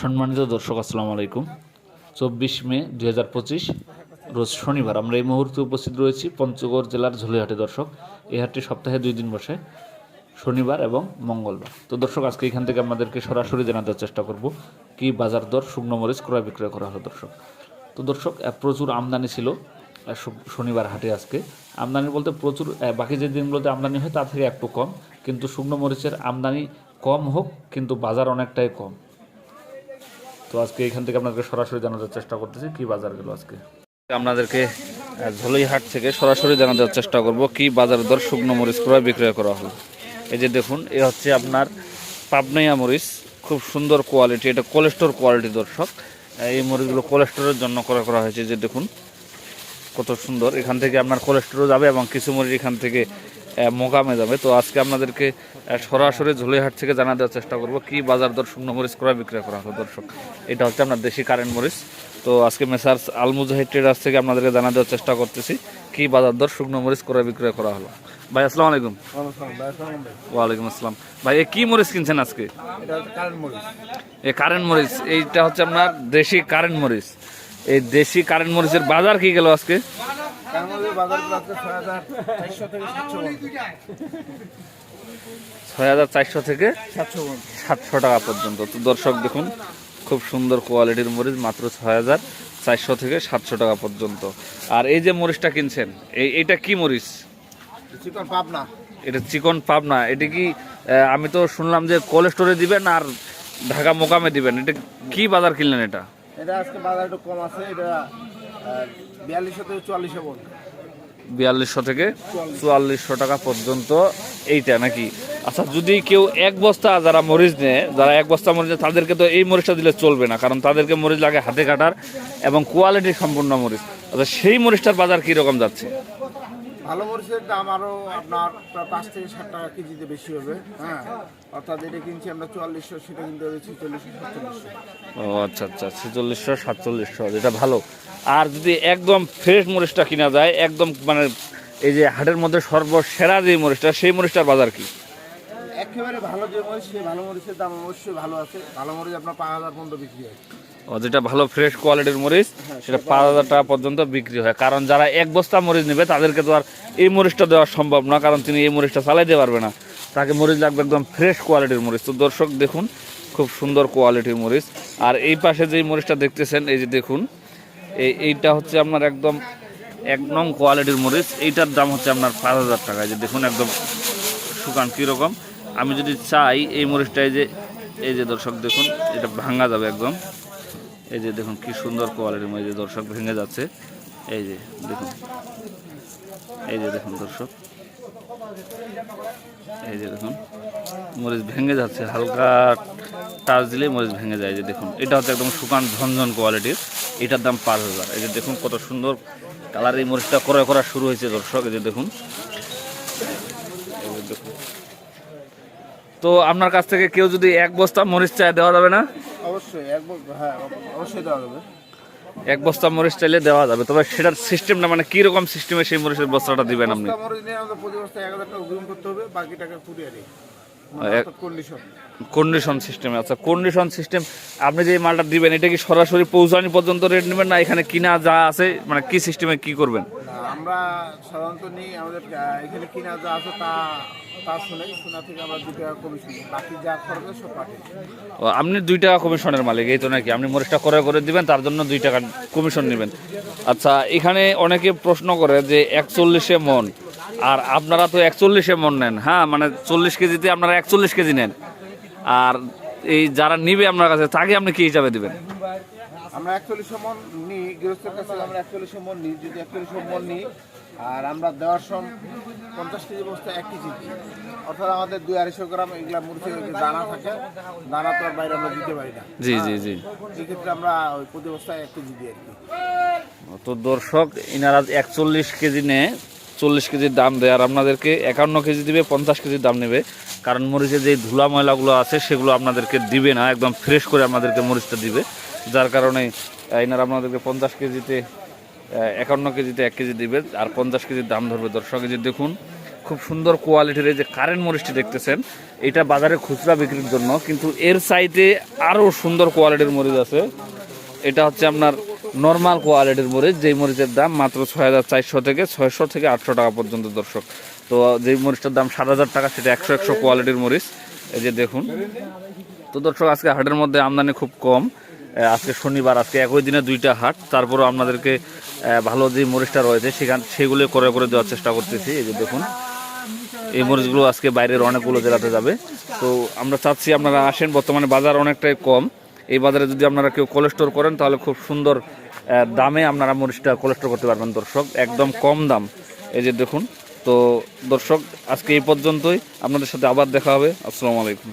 সম্মানিত দর্শক, আসসালামু আলাইকুম। চব্বিশ মে দুই হাজার পঁচিশ, রোজ শনিবার আমরা এই মুহূর্তে উপস্থিত রয়েছি পঞ্চগড় জেলার ঝুলিহাটে দর্শক। এই হাটটি সপ্তাহে দুই দিন বসে, শনিবার এবং মঙ্গলবার। তো দর্শক, আজকে এখান থেকে আমাদেরকে সরাসরি জানাতে চেষ্টা করব, কি বাজার দর, শুকনো মরিচ ক্রয় বিক্রয় করা হলো দর্শক। তো দর্শক প্রচুর আমদানি ছিল শনিবার হাটে আজকে। আমদানি বলতে প্রচুর বাকি যে দিনগুলোতে আমদানি হয় তা থেকে একটু কম, কিন্তু শুকনো মরিচের আমদানি কম হোক, কিন্তু বাজার অনেকটাই কম। তো আজকে এখান থেকে আপনাদেরকে সরাসরি জানানোর চেষ্টা করতেছি, কি বাজার গেল আজকে? আপনাদেরকে ধলইহাট থেকে সরাসরি জানানোর চেষ্টা করব, কি বাজার দর শুকনো মরিচ ক্রয় বিক্রয় করা হলো। এই যে দেখুন, এ হচ্ছে আপনার পাবনাইয়া মরিচ, খুব সুন্দর কোয়ালিটি, এটা কোলেস্টোর কোয়ালিটি দর্শক। এই মরিচগুলো কোলেস্টোরের জন্য করা করা হয়েছে যে দেখুন, কত সুন্দর। এখান থেকে আপনার কোলেস্টেরল যাবে এবং কিছু মরিচ এখান থেকে মোকামে যাবে। তো আজকে আপনাদেরকে সরাসরি ঝুলিহাট থেকে জানা দেওয়ার চেষ্টা করব কি বাজার দর শুকনো মরিচ ক্রয় বিক্রয় করা হলো, দর্শক। এটা হচ্ছে আপনার দেশি কারেন্ট মরিচ। তো আজকে মেসার্স আলমুজাহিদ ট্রেডার্স থেকে আপনাদেরকে জানা দেওয়ার চেষ্টা করতেছি কি বাজার দর শুকনো মরিচ ক্রয় বিক্রয় করা হলো। ভাই, আসসালামু আলাইকুম। ওয়ালাইকুম আসসালাম। ভাই, এ কি মরিচ কিনছেন আজকে? এই কারেন্ট মরিচ। এইটা হচ্ছে আপনার দেশি কারেন্ট মরিচ। এই দেশি কারেন্ট মরিচের বাজার কি গেল আজকে? ছয় হাজার চারশো থেকে সাতশো ছয় হাজার চারশো থেকে সাতশো সাতশো টাকা পর্যন্ত। তো দর্শক দেখুন খুব সুন্দর কোয়ালিটির মরিচ মাত্র ছয় হাজার চারশো থেকে সাতশো টাকা পর্যন্ত। আর এই যে মরিচটা কিনছেন এই এইটা কি মরিচ? চিকন পাবনা। এটা চিকন পাবনা। এটা কি আমি তো শুনলাম যে কোল্ড স্টোরে দিবেন আর ঢাকা মোকামে দিবেন। এটা কি বাজার কিনলেন এটা? এটা আজকে বাজার একটু কম আছে এটা বিয়াল্লিশশো থেকে চুয়াল্লিশশো বিয়াল্লিশশো থেকে চুয়াল্লিশশো টাকা পর্যন্ত এইটা নাকি? আচ্ছা যদি কেউ এক বস্তা যারা মরিচ নেয়, যারা এক বস্তা মরিচ নেয়, তাদেরকে তো এই মরিচটা দিলে চলবে না, কারণ তাদেরকে মরিচ লাগে হাতে কাটার এবং কোয়ালিটি সম্পূর্ণ মরিচ। আচ্ছা সেই মরিচটার বাজার কীরকম যাচ্ছে? ভালো মরিচের দাম আরও আপনার পাঁচ থেকে ষাট টাকা কেজিতে বেশি হবে হ্যাঁ। অর্থাৎ এটা কিনছি আমরা চুয়াল্লিশশো সেটা কিনতে হবে ছিচল্লিশশো সাতচল্লিশশো। ও আচ্ছা আচ্ছা ছেচল্লিশশো সাতচল্লিশশো যেটা ভালো। আর যদি একদম ফ্রেশ মরিচটা কিনা যায় একদম মানে এই যে হাটের মধ্যে সর্বসেরা যে মরিচটা সেই মরিচটার বাজার কি? একেবারে ভালো যে মরিচ সেই ভালো মরিচের দাম অবশ্যই ভালো আছে। ভালো মরিচ আপনার পাঁচ হাজার পর্যন্ত বিক্রি হয়। যেটা ভালো ফ্রেশ কোয়ালিটির মরিচ সেটা পাঁচ হাজার টাকা পর্যন্ত বিক্রি হয়। কারণ যারা এক বস্তা মরিচ নেবে তাদেরকে তো আর এই মরিচটা দেওয়া সম্ভব না কারণ তিনি এই মরিচটা চালাইতে পারবে না। তাকে মরিচ লাগবে একদম ফ্রেশ কোয়ালিটির মরিচ। তো দর্শক দেখুন খুব সুন্দর কোয়ালিটির মরিচ। আর এই পাশে যেই মরিচটা দেখতেছেন এই যে দেখুন এই এইটা হচ্ছে আপনার একদম এক নং কোয়ালিটির মরিচ। এইটার দাম হচ্ছে আপনার পাঁচ হাজার টাকা। যে দেখুন একদম শুকান কীরকম। আমি যদি চাই এই মরিচটা এই যে এই যে দর্শক দেখুন এটা ভাঙা যাবে একদম। এই যে দেখুন কি সুন্দর কোয়ালিটির মধ্যে দর্শক ভেঙে যাচ্ছে। এই যে দেখুন। এই যে দেখুন দর্শক। এই যে দেখুন। মরিচ ভেঙে যাচ্ছে, হালকা টাচ দিলে মরিচ ভেঙে যায়। যে দেখুন, এটা হচ্ছে একদম শুকান ঝনঝন কোয়ালিটির। এটার দাম পাঁচ হাজার। এই যে দেখুন কত সুন্দর কালার এই মরিচটা ক্রয় করা শুরু হয়েছে দর্শক। এই যে দেখুন। এই যে দেখুন। তো আপনার কাছ থেকে কেউ যদি এক বস্তা মরিচ চায় দেওয়া যাবে না? অবশ্যই এক হ্যাঁ অবশ্যই দেওয়া যাবে। এক বস্তা মরিচ চাইলে দেওয়া যাবে। তবে সেটার সিস্টেমটা মানে কি রকম সিস্টেমে সেই মরিচের বস্তাটা দিবেন আপনি? কন্ডিশন কন্ডিশন সিস্টেমে আচ্ছা কন্ডিশন সিস্টেম আপনি যে মালটা দিবেন এটা কি সরাসরি পৌঁছানি পর্যন্ত রেট নেবেন না? এখানে কিনা যা আছে মানে কি সিস্টেমে কি করবেন? আমরা সাধারণত নিই আমাদের এখানে কিনা যা আছে তা তা শুনে শোনা থেকে আমরা টাকা কমিশন বাকি যা খরচ সব পাঠিয়ে ও, আপনি দুই টাকা কমিশনের মালিক এই তো নাকি? আপনি মরিচটা করে করে দিবেন তার জন্য দুই টাকা কমিশন নেবেন। আচ্ছা এখানে অনেকে প্রশ্ন করে যে একচল্লিশে মন আর আপনারা তো একচল্লিশে মন নেন। হ্যাঁ মানে চল্লিশ কেজিতে আপনারা একচল্লিশ কেজি নেন। আর এই যারা নিবে আপনার কাছে তাকে আপনি কি হিসাবে দিবেন? আমরা একচল্লিশ মন নিই গৃহস্থের কাছে আমরা একচল্লিশ মন নিই যদি একচল্লিশ মন নিই আর আমরা দেওয়ার সম পঞ্চাশ কেজি বস্তা এক কেজি অর্থাৎ আমাদের দুই আড়াইশো গ্রাম এগুলা মুরগি দানা থাকে দানা তো বাইরে আমরা দিতে পারি না। জি জি জি। এক্ষেত্রে আমরা ওই প্রতি বস্তায় এক কেজি দিই আর কি। তো দর্শক ইনারা একচল্লিশ কেজি নেয় চল্লিশ কেজির দাম দেয় আর আপনাদেরকে একান্ন কেজি দিবে পঞ্চাশ কেজির দাম নেবে। কারণ মরিচে যে ধুলা ময়লাগুলো আছে সেগুলো আপনাদেরকে দিবে না একদম ফ্রেশ করে আপনাদেরকে মরিচটা দিবে। যার কারণে ইনারা আপনাদেরকে পঞ্চাশ কেজিতে একান্ন কেজিতে এক কেজি দিবে, আর পঞ্চাশ কেজির দাম ধরবে দর্শক। কেজি দেখুন, খুব সুন্দর কোয়ালিটির এই যে কারেন্ট মরিচটি দেখতেছেন, এটা বাজারে খুচরা বিক্রির জন্য, কিন্তু এর সাইডে আরও সুন্দর কোয়ালিটির মরিচ আছে। এটা হচ্ছে আপনার নর্মাল কোয়ালিটির মরিচ, যেই মরিচের দাম মাত্র ছয় হাজার চারশো থেকে ছয়শো থেকে আটশো টাকা পর্যন্ত দর্শক। তো যেই মরিচটার দাম সাত হাজার টাকা, সেটা একশো একশো কোয়ালিটির মরিচ। এই যে দেখুন, তো দর্শক, আজকে হাটের মধ্যে আমদানি খুব কম। আজকে শনিবার, আজকে একই দিনে দুইটা হাট। তারপরও আপনাদেরকে ভালো যে মরিচটা রয়েছে, সেখান সেগুলো করে করে দেওয়ার চেষ্টা করতেছি। এই যে দেখুন, এই মরিচগুলো আজকে বাইরের অনেকগুলো জেলাতে যাবে। তো আমরা চাচ্ছি আপনারা আসেন, বর্তমানে বাজার অনেকটাই কম। এই বাজারে যদি আপনারা কেউ কোলেস্টোর করেন, তাহলে খুব সুন্দর দামে আপনারা মরিচটা কোলেস্টোর করতে পারবেন, দর্শক। একদম কম দাম। এই যে দেখুন, তো দর্শক, আজকে এই পর্যন্তই। আপনাদের সাথে আবার দেখা হবে। আসসালামু আলাইকুম।